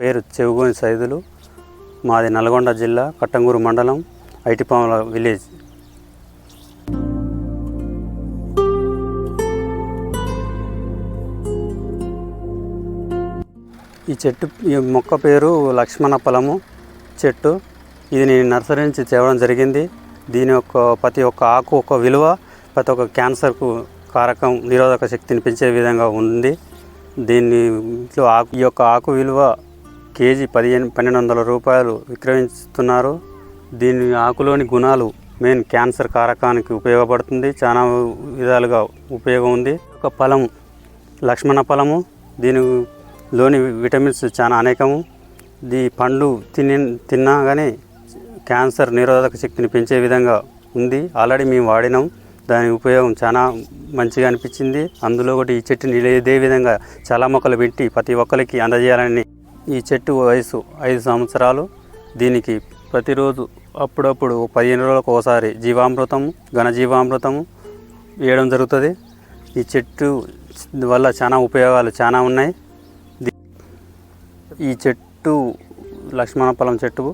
పేరు చెవుగోని సైదులు. మాది నల్గొండ జిల్లా కట్టంగూరు మండలం ఐటిపాముల విలేజ్. ఈ చెట్టు ఈ మొక్క పేరు లక్ష్మణ ఫలము చెట్టు. ఇది నేను నర్సరీ నుంచి తేవడం జరిగింది. దీని యొక్క ప్రతి ఒక్క ఆకు ఒక విలువ ప్రతి ఒక్క క్యాన్సర్కు కారకం నిరోధక శక్తిని పెంచే విధంగా ఉంది. దీన్ని ఇంట్లో ఆకు ఈ యొక్క ఆకు విలువ కేజీ పదిహేను పన్నెండు వందల రూపాయలు విక్రయిస్తున్నారు. దీని ఆకులోని గుణాలు మెయిన్ క్యాన్సర్ కారకానికి ఉపయోగపడుతుంది. చాలా విధాలుగా ఉపయోగం ఉంది. ఒక ఫలం లక్ష్మణ ఫలము దీనిలోని విటమిన్స్ చాలా అనేకము. దీ పండ్లు తిని తిన్నా కానీ క్యాన్సర్ నిరోధక శక్తిని పెంచే విధంగా ఉంది. ఆల్రెడీ మేము వాడినాం. దాని ఉపయోగం చాలా మంచిగా అనిపించింది. అందులో ఒకటి ఈ చెట్టుని ఇదే విధంగా చాలా మొక్కలు పెట్టి ప్రతి ఒక్కరికి అందజేయాలని ఈ చెట్టు వయసు ఐదు సంవత్సరాలు. దీనికి ప్రతిరోజు అప్పుడప్పుడు పదిహేను రోజులకు ఒకసారి జీవామృతం ఘనజీవామృతము వేయడం జరుగుతుంది. ఈ చెట్టు వల్ల చాలా ఉపయోగాలు చాలా ఉన్నాయి. ఈ చెట్టు లక్ష్మణఫలం చెట్టు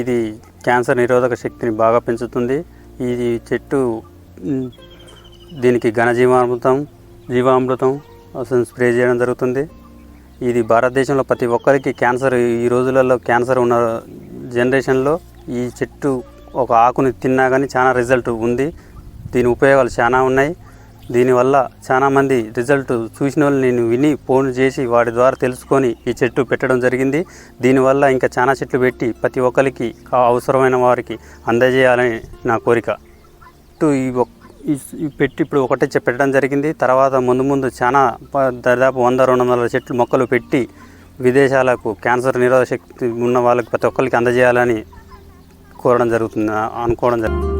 ఇది క్యాన్సర్ నిరోధక శక్తిని బాగా పెంచుతుంది. ఇది చెట్టు దీనికి ఘనజీవామృతం జీవామృతం అసలు స్ప్రే చేయడం జరుగుతుంది. ఇది భారతదేశంలో ప్రతి ఒక్కరికి క్యాన్సర్ ఈ రోజులలో క్యాన్సర్ ఉన్న జనరేషన్లో ఈ చెట్టు ఒక ఆకుని తిన్నా కానీ చాలా రిజల్ట్ ఉంది. దీని ఉపయోగాలు చాలా ఉన్నాయి. దీనివల్ల చాలామంది రిజల్ట్ చూసిన వాళ్ళు నేను విని ఫోన్ చేసి వాటి ద్వారా తెలుసుకొని ఈ చెట్టు పెట్టడం జరిగింది. దీనివల్ల ఇంకా చాలా చెట్లు పెట్టి ప్రతి ఒక్కరికి అవసరమైన వారికి అందజేయాలని నా కోరిక. చెట్టు ఈ ఒక్- ఈ పెట్టి ఇప్పుడు ఒకటే పెట్టడం జరిగింది. తర్వాత ముందు ముందు చాలా దాదాపు వంద రెండు వందల చెట్లు మొక్కలు పెట్టి విదేశాలకు క్యాన్సర్ నిరోధక శక్తి ఉన్న వాళ్ళకి ప్రతి ఒక్కరికి అందజేయాలని కోరడం జరుగుతుంది అనుకోవడం జరుగుతుంది.